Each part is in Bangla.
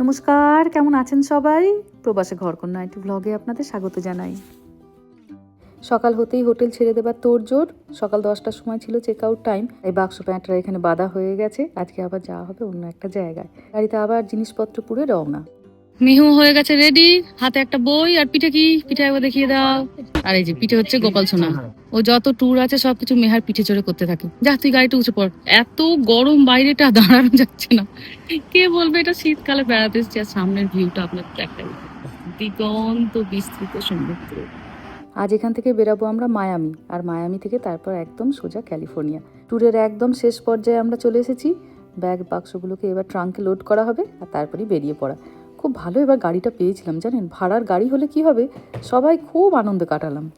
নমস্কার, কেমন আছেন সবাই? প্রবাসে ঘর ঘরকন্যা একটি ব্লগে আপনাদের স্বাগত জানাই। সকাল হতেই হোটেল ছেড়ে দেবার তোড়জোড় সকাল দশটার সময় ছিল চেক আউট টাইম এই বাক্স প্যান্টরা এখানে বাধা হয়ে গেছে। আজকে আবার যাওয়া হবে অন্য একটা জায়গায়। গাড়িতে আবার জিনিসপত্র পুরে রওনা। মিহু হয়ে গেছে রেডি হাতে একটা বই আর পিঠে কি? পিঠে দেখিয়ে দাও। আর এই যে পিঠে হচ্ছে গোপাল সোনা। ও যত ট্যুর আছে, সবকিছু মেহার পিঠে চড়ে করতে থাকে। যা, তুই গাড়িটা উঠে পড় এত গরম বাইরেটা দাঁড়ানো যাচ্ছে না। কে বলবে, এটা শীতকালে বেড়াতে এসেছি আর সামনের ভিউটা আপনার দেখাই। দিগন্ত বিস্তৃত সমুদ্র। আজ এখান থেকে বেরাবো আমরা মায়ামি, আর মায়ামি থেকে তারপর একদম সোজা ক্যালিফোর্নিয়া। ট্যুরের একদম শেষ পর্যায়ে আমরা চলে এসেছি। ব্যাগ, বাক্সগুলোকে এবার ট্রাঙ্কে লোড করা হবে আর তারপরেই বেরিয়ে পড়া। খুব ভালো এবার গাড়িটা পেয়েছিলাম, জানেন? ভাড়ার গাড়ি হলে কি হবে? সবাই খুব আনন্দ কাটালাম।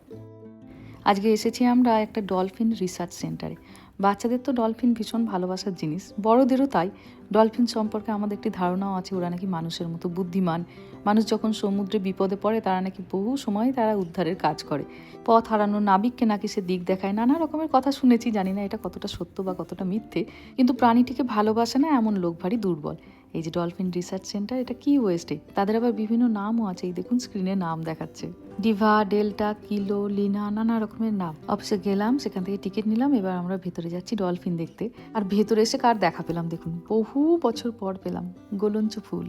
আজকে এসেছি আমরা একটা ডলফিন রিসার্চ সেন্টারে। বাচ্চাদের তো ডলফিন ভীষণ ভালোবাসার জিনিস, বড়দেরও তাই। ডলফিন সম্পর্কে আমাদের একটি ধারণাও আছে, ওরা নাকি মানুষের মতো বুদ্ধিমান। মানুষ যখন সমুদ্রে বিপদে পড়ে, তারা নাকি বহু সময় তারা উদ্ধারের কাজ করে। পথ হারানো নাবিককে নাকি সে দিক দেখায়। নানা রকমের কথা শুনেছি, জানি না এটা কতটা সত্য বা কতটা মিথ্যে। কিন্তু প্রাণীটিকে ভালোবাসে না এমন লোক ভারী দুর্বল। এই যে ডলফিন রিসার্চ সেন্টার এটা কি ওয়েস্টে তাদের আবার বিভিন্ন নামও আছে, এই দেখুন স্ক্রিনে নাম দেখাচ্ছে। ডিভা ডেল্টা কিলো লিনা নানা রকমের নাম। অফিসে গেলাম, সেখান থেকে টিকিট নিলাম, এবার আমরা ভেতরে যাচ্ছি ডলফিন দেখতে। আর ভেতরে এসে কার দেখা পেলাম দেখুন, বহু বছর পর পেলাম, গোলঞ্চ ফুল।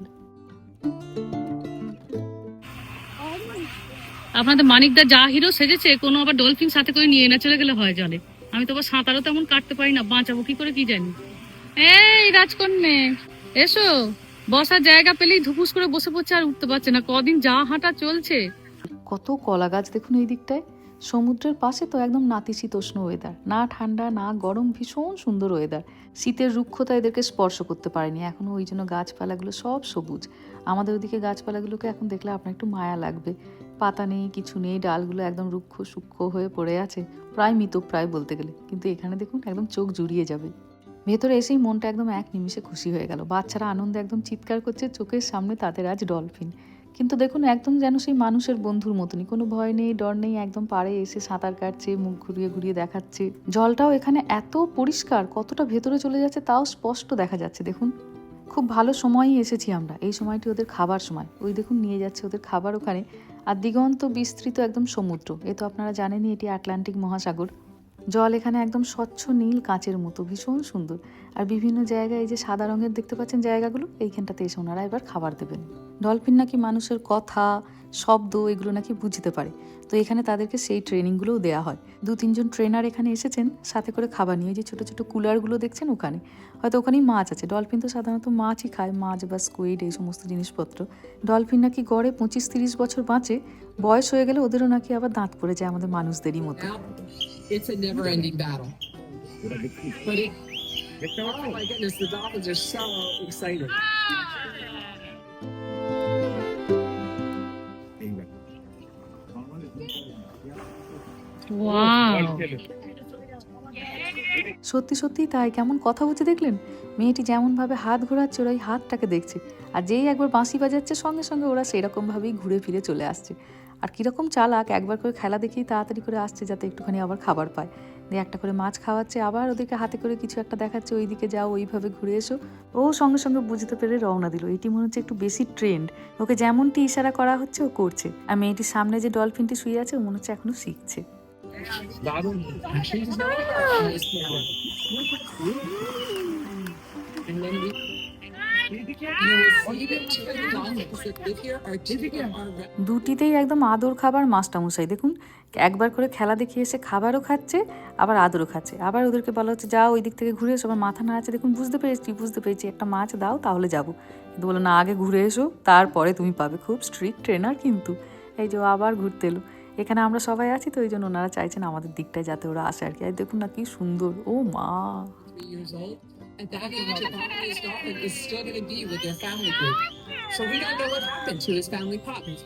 আপনাদের মানিকদা যা হিরো সেজেছে, কোনো আবার ডলফিন সাথে করে নিয়ে না, চলে গেলে হয় জলে। আমি তো আবার সাঁতারও তেমন কাটতে পারি না, বাঁচাবো কি করে কি জানি। এই রাজকন্যে! এসো। বসার জায়গা পেলেই ধুপুস করে বসে পড়ছে আর উঠতে পারছে না। কদিন যা হাঁটা চলছে। কত কলা গাছ দেখুন এই দিকটায়। সমুদ্রের পাশে তো একদম নাতিশীতোষ্ণ ওয়েদার না ঠান্ডা, না গরম, ভীষণ সুন্দর ওয়েদার শীতের রুক্ষতা এদেরকে স্পর্শ করতে পারেনি। এখনও ওই জন্য গাছপালাগুলো সব সবুজ। আমাদের ওদিকে গাছপালাগুলোকে এখন দেখলে আপনার একটু মায়া লাগবে। পাতা নেই, কিছু নেই, ডালগুলো একদম রুক্ষ, সূক্ষ্ম হয়ে পড়ে আছে। প্রায় মৃত প্রায় বলতে গেলে। কিন্তু এখানে দেখুন একদম চোখ জুড়িয়ে যাবে। ভেতরে এসেই মনটা একদম এক নিমিষে খুশি হয়ে গেল। বাচ্চারা আনন্দে একদম চিৎকার করছে, চোখের সামনে তাদের আজ ডলফিন। কিন্তু দেখুন, একদম যেন সেই মানুষের বন্ধুর মতনই। কোনো ভয় নেই, ডর নেই, একদম পাড়ে এসে সাঁতার কাটছে, মুখ ঘুরিয়ে ঘুরিয়ে দেখাচ্ছে। জলটাও এখানে এত পরিষ্কার, কতটা ভেতরে চলে যাচ্ছে তাও স্পষ্ট দেখা যাচ্ছে। দেখুন, খুব ভালো সময়ই এসেছি আমরা। এই সময়টি ওদের খাবার সময়। ওই দেখুন, নিয়ে যাচ্ছে ওদের খাবার ওখানে। আর দিগন্ত বিস্তৃত একদম সমুদ্র। এ তো আপনারা জানেনই, এটি আটলান্টিক মহাসাগর। জল এখানে একদম স্বচ্ছ নীল কাঁচের মতো, ভীষণ সুন্দর। আর বিভিন্ন জায়গায় এই যে সাদা রঙের দেখতে পাচ্ছেন জায়গাগুলো, এইখানটাতে এসে ওনারা এবার খাবার দেবেন। ডলফিন নাকি মানুষের কথা, শব্দ, এগুলো নাকি বুঝতে পারে। তো এখানে তাদেরকে সেই ট্রেনিংগুলোও দেওয়া হয়। দু তিনজন ট্রেনার এখানে এসেছেন, সাথে করে খাবার নিয়ে। যে ছোটো ছোটো কুলারগুলো দেখছেন ওখানে? হয়তো ওখানেই মাছ আছে। ডলফিন তো সাধারণত মাছই খায়, মাছ বা স্কুইড এই সমস্ত জিনিসপত্র। ডলফিন নাকি গড়ে পঁচিশ তিরিশ বছর বাঁচে, বয়স হয়ে গেলে ওদেরও নাকি আবার দাঁত পড়ে যায় আমাদের মানুষদেরই মতো। It's a never ending battle. But it, oh my goodness, the dolphins are so excited. সত্যি সত্যি তাই কেমন কথা বলছে দেখলেন? মেয়েটি যেমনভাবে হাত ঘোরাচ্ছে ওরা ওই হাতটাকে দেখছে। আর যেই একবার বাঁশি বাজাচ্ছে সঙ্গে সঙ্গে ওরা সেরকমভাবেই ঘুরে ফিরে চলে আসছে। আর কীরকম চালাক একবার করে খেলা দেখেই তাড়াতাড়ি করে আসছে যাতে একটুখানি আবার খাবার পায়। দিয়ে একটা করে মাছ খাওয়াচ্ছে আবার ওদেরকে হাতে করে কিছু একটা দেখাচ্ছে ওইদিকে যাও ওইভাবে ঘুরে এসো। ও সঙ্গে সঙ্গে বুঝতে পেরে রওনা দিল। এটি মনে হচ্ছে একটু বেশি ট্রেন্ড ওকে যেমনটি ইশারা করা হচ্ছে ও করছে। আর মেয়েটির সামনে যে ডলফিনটি শুয়ে আছে ও মনে হচ্ছে এখনও শিখছে। And then we, দুটিতেই একদম আদর খাবার মাস্টামশাই দেখুন, একবার করে খেলা দেখিয়ে এসে খাবারও খাচ্ছে, আবার আদরও খাচ্ছে। আবার ওদেরকে বলা হচ্ছে, যাও ওই দিক থেকে ঘুরে এসো, আবার মাথা নাড়াচ্ছে। দেখুন, বুঝতে পেরেছি বুঝতে পেরেছি, একটা মাছ দাও, তাহলে যাব। কিন্তু বলো, না, আগে ঘুরে এসো, তারপরে তুমি পাবে। খুব স্ট্রিক্ট ট্রেনার কিন্তু। এই যে আবার ঘুরতে এলো। এখানে আমরা সবাই আছি, তো ওই জন্য ওনারা চাইছেন আমাদের দিকটায় যাতে ওরা আসে আর কি। আর দেখুন না, কি সুন্দর, ও মা. At that age, Balinese dolphin is still going to be with their family group. So we don't know what happened to his family partners.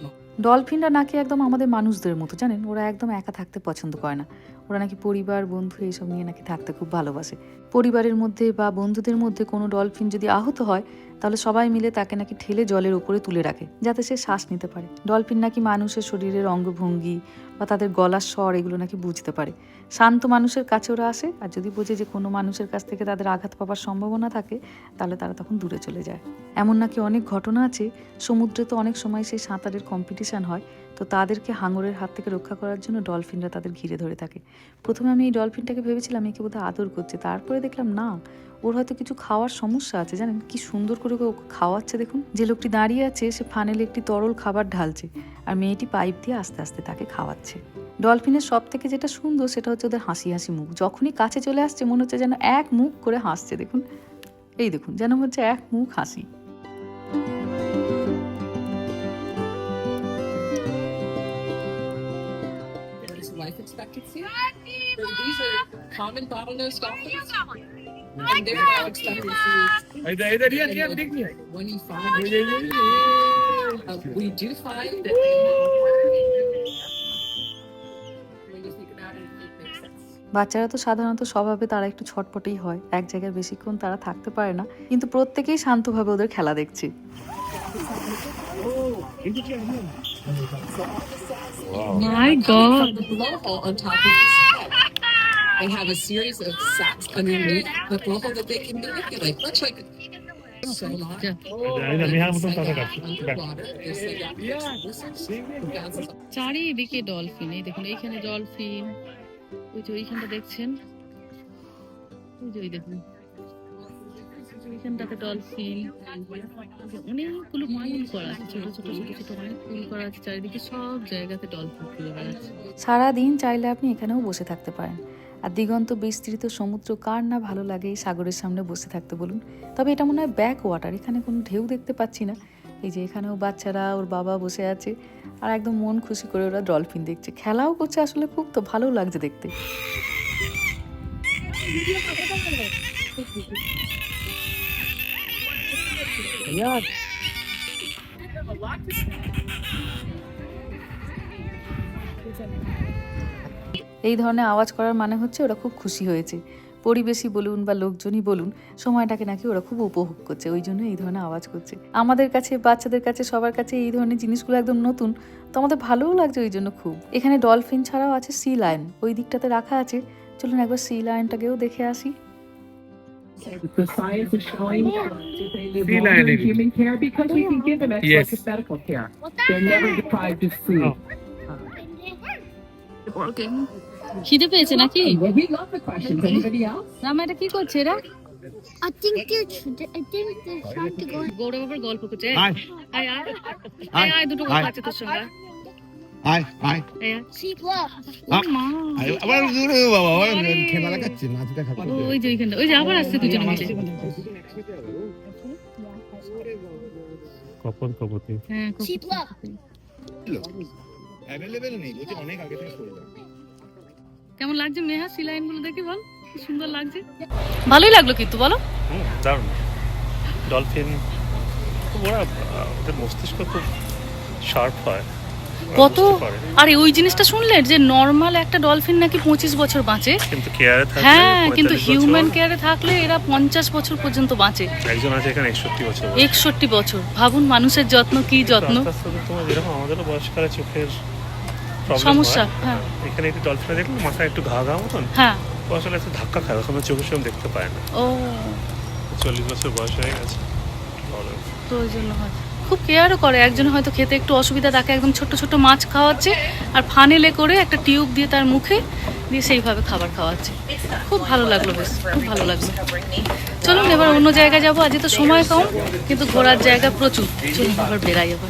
ডলফিনরা নাকি একদম আমাদের মানুষদের মতো জানেন ওরা একদম একা থাকতে পছন্দ করে না ওরা নাকি পরিবার বন্ধু এইসব নিয়ে নাকি থাকতে খুব ভালোবাসে পরিবারের মধ্যে বা বন্ধুদের মধ্যে কোনো ডলফিন যদি আহত হয়, তাহলে সবাই মিলে তাকে নাকি ঠেলে জলের উপরে তুলে রাখে, যাতে সে শ্বাস নিতে পারে। ডলফিন নাকি মানুষের শরীরের অঙ্গভঙ্গি বা তাদের গলার স্বর এগুলো নাকি বুঝতে পারে। শান্ত মানুষের কাছে ওরা আসে, আর যদি বোঝে যে কোনো মানুষের কাছ থেকে তাদের আঘাত পাওয়ার সম্ভাবনা থাকে, তাহলে তারা তখন দূরে চলে যায়। এমন নাকি অনেক ঘটনা আছে, সমুদ্রে তো অনেক সময় সেই সাঁতারের কম্পিটিশান হয় তো তাদেরকে হাঙরের হাত থেকে রক্ষা করার জন্য ডলফিনরা তাদের ঘিরে ধরে থাকে। প্রথমে আমি এই ডলফিনটাকে ভেবেছিলাম একে বোধহয় আদর করছে। তারপরে দেখলাম, না, ওর হয়তো কিছু খাওয়ার সমস্যা আছে, জানেন? কি সুন্দর করে ওকে খাওয়াচ্ছে, দেখুন। যে লোকটি দাঁড়িয়ে আছে, সে ফানেলে একটি তরল খাবার ঢালছে আর মেয়েটি পাইপ দিয়ে আস্তে আস্তে তাকে খাওয়াচ্ছে। ডলফিনের সব থেকে যেটা সুন্দর, সেটা হচ্ছে ওদের হাসি হাসি মুখ। যখনই কাছে চলে আসছে, মনে হচ্ছে যেন এক মুখ করে হাসছে, দেখুন। এই দেখুন, যেন হচ্ছে এক মুখ হাসি। life expectancy. So these are common bottlenose dolphins. And their life expectancy is you find Uh, we do find that they বাচ্চারা তো সাধারণত স্বভাবে তারা একটু ছটপটেই হয় এক জায়গায় বেশিক্ষণ তারা থাকতে পারে না কিন্তু প্রত্যেকেই শান্তভাবে ওদের খেলা দেখছি Wow. My God. The blowhole on top of his head. They have a series of sacks underneath the blowhole that they can manipulate, much like sonar. Yeah. চারিদিকে ডলফিন এই দেখুন এইখানে ডলফিন ওই যে ওইখানটা দেখছেন ওই যে ওই দেখুন ডলফিন অনেকগুলো ফুল করা আছে, ছোট ছোট ছোট ছোট ফুল করা আছে, চারিদিকে সব জায়গাতে ঘুরে বেড়াচ্ছে সারা দিন চাইলে আপনি এখানেও বসে থাকতে পারেন। আর দিগন্ত বিস্তৃত সমুদ্র, কার না ভালো লাগে এই সাগরের সামনে বসে থাকতে বলুন? তবে এটা মনে হয় ব্যাক ওয়াটার এখানে কোনো ঢেউ দেখতে পাচ্ছি না। এই যে এখানেও বাচ্চারা, ওর বাবা বসে আছে, আর একদম মন খুশি করে ওরা ডলফিন দেখছে। খেলাও করছে আসলে খুব তো ভালো লাগছে দেখতে। यार এই ধরনের আওয়াজ করার মানে হচ্ছে ওরা খুব খুশি হয়েছে। পরিবেশই বলুন বা লোকজনই বলুন সময়টাকে নাকি ওরা খুব উপভোগ করছে ওই জন্য এই ধরনের আওয়াজ করছে। আমাদের কাছে বাচ্চাদের কাছে সবার কাছে এই ধরনের জিনিসগুলো একদম নতুন তো আমাদের ভালোও লাগছে ওই জন্য খুব। এখানে ডলফিন ছাড়াও আছে সি লায়ন ওই দিকটাতে রাখা আছে। চলুন একবার সি লায়নটাকেও দেখে আসি। The science is showing that they live longer in human care because we can give them Yes. medical care. They're never deprived of food. Oh. খিদে পেয়েছে নাকি Well, we love the questions. Anybody else? রামা কি করছে এরা I think they're, tr- I think they're trying to go. গৌরব গল্প করছে আয় আয় আয় আয় দুটো গল্প আছে তোর সঙ্গে আয় আয় আবার বাবা আবার খেলা লাগাচ্ছে মাছ দেখা ওই যে ওইখানটা ওই যে আবার আসছে দুজন মিলে কপন কপতি হ্যাঁ খুব- See, look. নেই বলছে অনেক আগে থেকে করে কেমন লাগছে মেহা সিলাইনগুলো দেখে বল কি সুন্দর লাগছে ভালোই লাগল কিন্তু বলো। দারুণ। ডলফিন ওরা ওদের মস্তিষ্ক খুব শার্প হয়। কত। আরে ওই জিনিসটা শুনলেন যে নর্মাল একটা ডলফিন নাকি পঁচিশ বছর বাঁচে? কিন্তু কেয়ারে থাকলে হ্যাঁ কিন্তু হিউম্যান কেয়ারে থাকলে এরা পঞ্চাশ বছর পর্যন্ত বাঁচে। একজন আছে এখানে একষট্টি বছর একষট্টি বছর। ভাবুন মানুষের যত্ন কি যত্ন? যেরকম আমাদেরও বয়সকালে চোখের সমস্যা, হ্যাঁ। এখানে একটু ডলফিনে দেখলে মাথায় একটু ঘা ঘা মতন। হ্যাঁ। আসলে একটু ধাক্কা খায় ওখানে চোখের সঙ্গে দেখতে পায় না। ও। চল্লিশ বছর বয়স হয়ে গেছে। তো ওই জন্য হয়। খুব কেয়ারও করে। একজন হয়তো খেতে একটু অসুবিধা, তাকে একদম ছোট ছোট মাছ খাওয়াচ্ছে আর ফানেলে করে একটা টিউব দিয়ে তার মুখে দিয়ে সেইভাবে খাবার খাওয়াচ্ছে। খুব ভালো লাগল বেশ, খুব ভালো লাগল। চলুন, এবার অন্য জায়গায় যাব। আজকে তো সময় কম, কিন্তু ঘোরার জায়গা প্রচুর। চলুন, এবার বেড়াই এবার।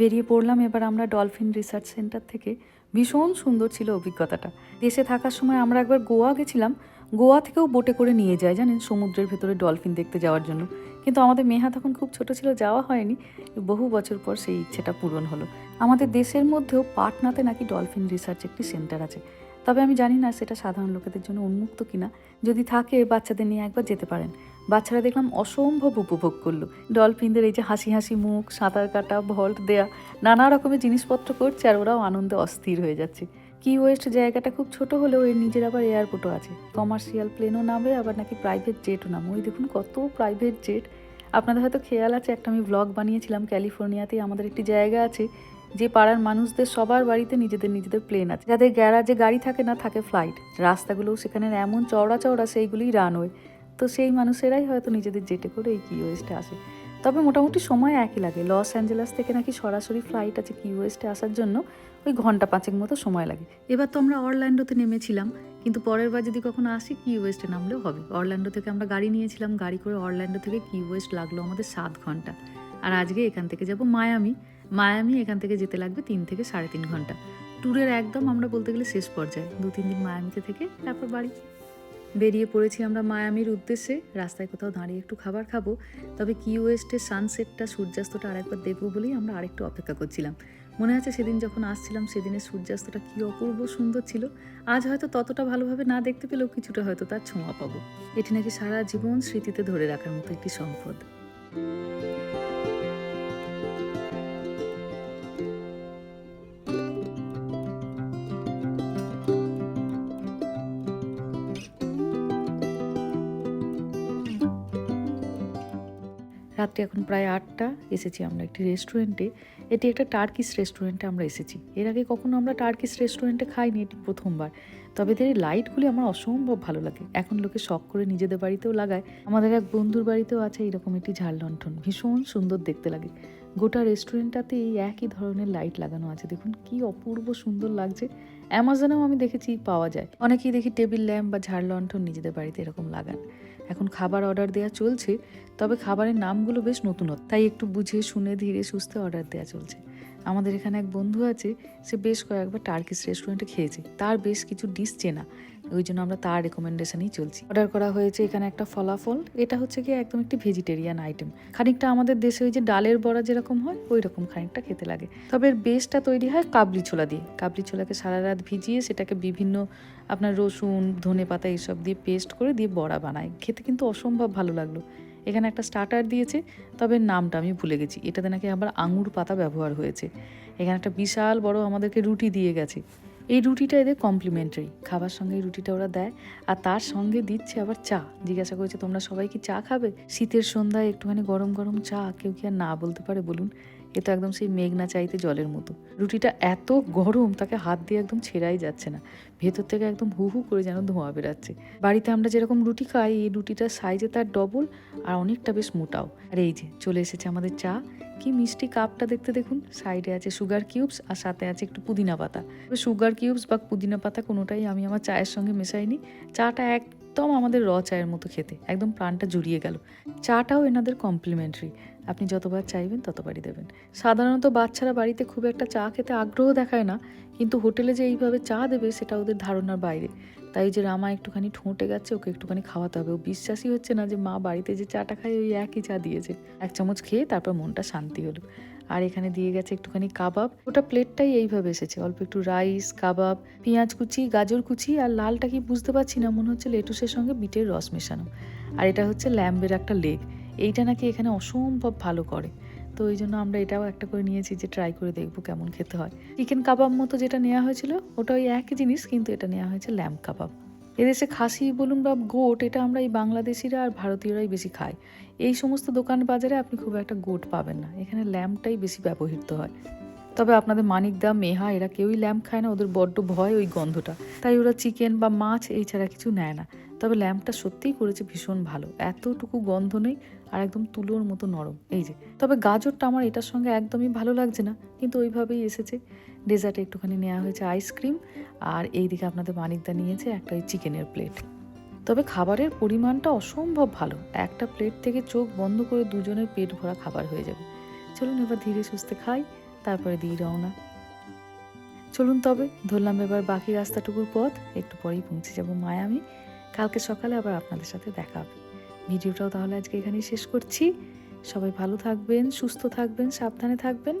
বেরিয়ে পড়লাম এবার আমরা ডলফিন রিসার্চ সেন্টার থেকে। ভীষণ সুন্দর ছিল অভিজ্ঞতাটা। দেশে থাকার সময় আমরা একবার গোয়া গেছিলাম। গোয়া থেকেও বোটে করে নিয়ে যায়, জানেন? সমুদ্রের ভেতরে ডলফিন দেখতে যাওয়ার জন্য। কিন্তু আমাদের মেহা তখন খুব ছোট ছিল, যাওয়া হয়নি। বহু বছর পর সেই ইচ্ছেটা পূরণ হলো। আমাদের দেশের মধ্যেও পাটনাতে নাকি ডলফিন রিসার্চ একটি সেন্টার আছে। তবে আমি জানি না সেটা সাধারণ লোকেদের জন্য উন্মুক্ত কিনা। যদি থাকে, বাচ্চাদের নিয়ে একবার যেতে পারেন। বাচ্চারা দেখলাম অসম্ভব উপভোগ করল। ডলফিনদের এই যে হাসি হাসি মুখ, সাঁতার কাটা, ভল্ট দেয়া, নানা রকমের জিনিসপত্র করছে আর ওরাও আনন্দে অস্থির হয়ে যাচ্ছে। কি ওয়েস্ট জায়গাটা খুব ছোট হলেও এর নিজের আবার এয়ারপোর্টও আছে। কমার্শিয়াল প্লেনও নামে, আবার নাকি প্রাইভেট জেটও নামে। ওই দেখুন কত প্রাইভেট জেট আপনাদের হয়তো খেয়াল আছে, একটা আমি ব্লগ বানিয়েছিলাম ক্যালিফোর্নিয়াতে, আমাদের একটি জায়গা আছে, যে পাড়ার মানুষদের সবার বাড়িতে নিজেদের নিজেদের প্লেন আছে। যাদের গ্যারাজে গাড়ি থাকে না, থাকে ফ্লাইট রাস্তাগুলোও সেখানে এমন চওড়া চওড়া, সেইগুলোই রানওয়ে তো সেই মানুষেরাই হয়তো নিজেদের জেটে করে এই কি ওয়েস্টে আসে। তবে মোটামুটি সময় একই লাগে। লস অ্যাঞ্জেলাস থেকে নাকি সরাসরি ফ্লাইট আছে কি ওয়েস্টে আসার জন্য ওই ঘণ্টা পাঁচেক মতো সময় লাগে। এবার তো আমরা অরল্যান্ডোতে নেমেছিলাম, কিন্তু পরের বার যদি কখনো আসি কি ওয়েস্টে নামলেও হবে। অরল্যান্ডো থেকে আমরা গাড়ি নিয়েছিলাম, গাড়ি করে অরল্যান্ডো থেকে কি ওয়েস্ট লাগল আমাদের সাত ঘণ্টা। আর আজকে এখান থেকে যাব মায়ামি। মায়ামি এখান থেকে যেতে লাগবে তিন থেকে সাড়ে তিন ঘণ্টা। ট্যুরের একদম আমরা বলতে গেলে শেষ পর্যায়ে। দু, তিন দিন মায়ামিতে থেকে তারপর বাড়ি। বেরিয়ে পড়েছি আমরা মায়ামির উদ্দেশ্যে। রাস্তায় কোথাও দাঁড়িয়ে একটু খাবার খাব। তবে কি ওয়েস্টের সানসেটটা, সূর্যাস্তটা আরেকবার দেখব বলেই আমরা আরেকটু অপেক্ষা করছিলাম। মনে আছে সেদিন যখন আসছিলাম, সেদিনের সূর্যাস্তটা কী অপূর্ব সুন্দর ছিল। আজ হয়তো ততটা ভালোভাবে না দেখতে পেলেও কিছুটা হয়তো তার ছোঁয়া পাবো। এটি নাকি সারা জীবন স্মৃতিতে ধরে রাখার মতো একটি সম্পদ। রাত্রি এখন প্রায় আটটা এসেছি আমরা একটি রেস্টুরেন্টে। এটি একটা টার্কিশ রেস্টুরেন্টে আমরা এসেছি। এর আগে কখনো আমরা টার্কিস রেস্টুরেন্টে খাইনি এটি প্রথমবার। তবে এদের এই লাইটগুলি আমার অসম্ভব ভালো লাগে। এখন লোকে শখ করে নিজেদের বাড়িতেও লাগায়। আমাদের এক বন্ধুর বাড়িতেও আছে এরকম একটি ঝাড় লণ্ঠন। ভীষণ সুন্দর দেখতে লাগে। গোটা রেস্টুরেন্টটাতে এই একই ধরনের লাইট লাগানো আছে। দেখুন কি অপূর্ব সুন্দর লাগছে। অ্যামাজনেও আমি দেখেছি পাওয়া যায়। অনেকেই দেখি টেবিল ল্যাম্প বা ঝাড় লণ্ঠন নিজেদের বাড়িতে এরকম লাগান। এখন খাবার অর্ডার দেওয়া চলছে, তবে খাবারের নামগুলো বেশ নতুনত্ব। তাই একটু বুঝে শুনে ধীরে সুস্থে অর্ডার দেওয়া চলছে। আমাদের এখানে এক বন্ধু আছে, সে বেশ কয়েকবার টার্কিস রেস্টুরেন্টে খেয়েছে। তার বেশ কিছু ডিশ চেনা। ওই জন্য আমরা তার রেকমেন্ডেশনেই চলছি। অর্ডার করা হয়েছে এখানে একটা ফলাফল। এটা হচ্ছে কি একদম একটি ভেজিটেরিয়ান আইটেম খানিকটা আমাদের দেশে ওই যে ডালের বড়া যেরকম হয় ওই রকম খানিকটা খেতে লাগে। তবে এর বেসটা তৈরি হয় কাবলি ছোলা দিয়ে। কাবলি ছোলাকে সারা রাত ভিজিয়ে সেটাকে বিভিন্ন আপনার রসুন, ধনে পাতা এইসব দিয়ে পেস্ট করে দিয়ে বড়া বানায়। খেতে কিন্তু অসম্ভব ভালো লাগল। এখানে একটা স্টার্টার দিয়েছে, তবে নামটা আমি ভুলে গেছি। এটাতে নাকি আবার আঙুর পাতা ব্যবহার হয়েছে। এখানে একটা বিশাল বড় আমাদেরকে রুটি দিয়ে গেছে। এই রুটিটা এদের কমপ্লিমেন্টারি খাবার সঙ্গে রুটিটা ওরা দেয়, আর তার সঙ্গে দিচ্ছে আবার চা। জিজ্ঞাসা করেছে, তোমরা সবাই কি চা খাবে? শীতের সন্ধ্যায় একটুখানি গরম গরম চা, কেউ কি আর না বলতে পারে, বলুন। এ তো একদম সেই মেঘনা চাইতে জলের মতো। রুটিটা এত গরম, তাকে হাত দিয়ে একদম ছেঁড়াই যাচ্ছে না। ভেতর থেকে একদম হু হু করে যেন ধোঁয়া বেরাচ্ছে। বাড়িতে আমরা যেরকম রুটি খাই, এই রুটিটার সাইজে তার ডবল আর অনেকটা বেশ মোটাও। আর এই যে, চলে এসেছে আমাদের চা। কি মিষ্টি কাপটা দেখতে দেখুন। সাইডে আছে সুগার কিউবস আর সাথে আছে একটু পুদিনা পাতা। সুগার কিউবস বা পুদিনা পাতা কোনোটাই আমি আমার চায়ের সঙ্গে মেশাইনি। চাটা একদম আমাদের র চায়ের মতো খেতে। একদম প্রাণটা জুড়িয়ে গেল। চাটাও এনাদের কমপ্লিমেন্টারি আপনি যতবার চাইবেন ততবারই দেবেন। সাধারণত বাচ্চারা বাড়িতে খুব একটা চা খেতে আগ্রহ দেখায় না, কিন্তু হোটেলে যে এইভাবে চা দেবে সেটা ওদের ধারণার বাইরে। তাই যে রামা একটুখানি ঠোঁটে গেছে, ওকে একটুখানি খাওয়াতে হবে। ও বিশ্বাসই হচ্ছে না যে মা বাড়িতে যে চাটা খায়, ওই একই চা দিয়েছে। এক চামচ খেয়ে তারপর মনটা শান্তি হলো। আর এখানে দিয়ে গেছে একটুখানি কাবাব। ওটা প্লেটটাই এইভাবে এসেছে। অল্প একটু রাইস, কাবাব, পেঁয়াজ কুচি, গাজর কুচি আর লালটা কি বুঝতে পারছি না, মনে হচ্ছে লেটুসের সঙ্গে বিটের রস মেশানো। আর এটা হচ্ছে ল্যাম্বের একটা লেগ। এইটা নাকি এখানে অসম্ভব ভালো করে। তো ওই জন্য আমরা এটাও একটা করে নিয়েছি যে ট্রাই করে দেখব কেমন খেতে হয়। চিকেন কাবাব মতো যেটা নেওয়া হয়েছিল, ওটা ওই একই জিনিস, কিন্তু এটা নেওয়া হয়েছে ল্যাম্প কাবাব। এদেশে খাসি, বলুন বা গোট, এটা আমরা এই বাংলাদেশিরা আর ভারতীয়রাই বেশি খাই। এই সমস্ত দোকান বাজারে আপনি খুব একটা গোট পাবেন না। এখানে ল্যাম্পটাই বেশি ব্যবহৃত হয়। তবে আপনাদের মানিকদা মেহা, এরা কেউই ল্যাম্প খায় না, ওদের বড্ড ভয় ওই গন্ধটা। তাই ওরা চিকেন বা মাছ এই ছাড়া কিছু নেয় না। তবে ল্যাম্পটা সত্যিই করেছে ভীষণ ভালো। এতটুকু গন্ধ নেই আর একদম তুলোর মতো নরম। এই যে। তবে গাজরটা আমার এটার সঙ্গে একদমই ভালো লাগছে না। কিন্তু ওইভাবেই এসেছে। ডেজার্টে একটুখানি নেওয়া হয়েছে আইসক্রিম আর এইদিকে আপনাদের মানিকদা নিয়েছে একটা ওই চিকেনের প্লেট তবে খাবারের পরিমাণটা অসম্ভব ভালো। একটা প্লেট থেকে চোখ বন্ধ করে দুজনের পেট ভরা খাবার হয়ে যাবে। চলুন এবার ধীরে সুস্থে খাই, তারপরে দিই রওনা। চলুন তবে, ধরলাম এবার বাকি রাস্তাটুকুর পথ। একটু পরেই পৌঁছে যাব মায়ামি। কালকে সকালে আবার আপনাদের সাথে দেখা হবে। ভিডিওটাও তাহলে আজকে এখানেই শেষ করছি। সবাই ভালো থাকবেন, সুস্থ থাকবেন, সাবধানে থাকবেন।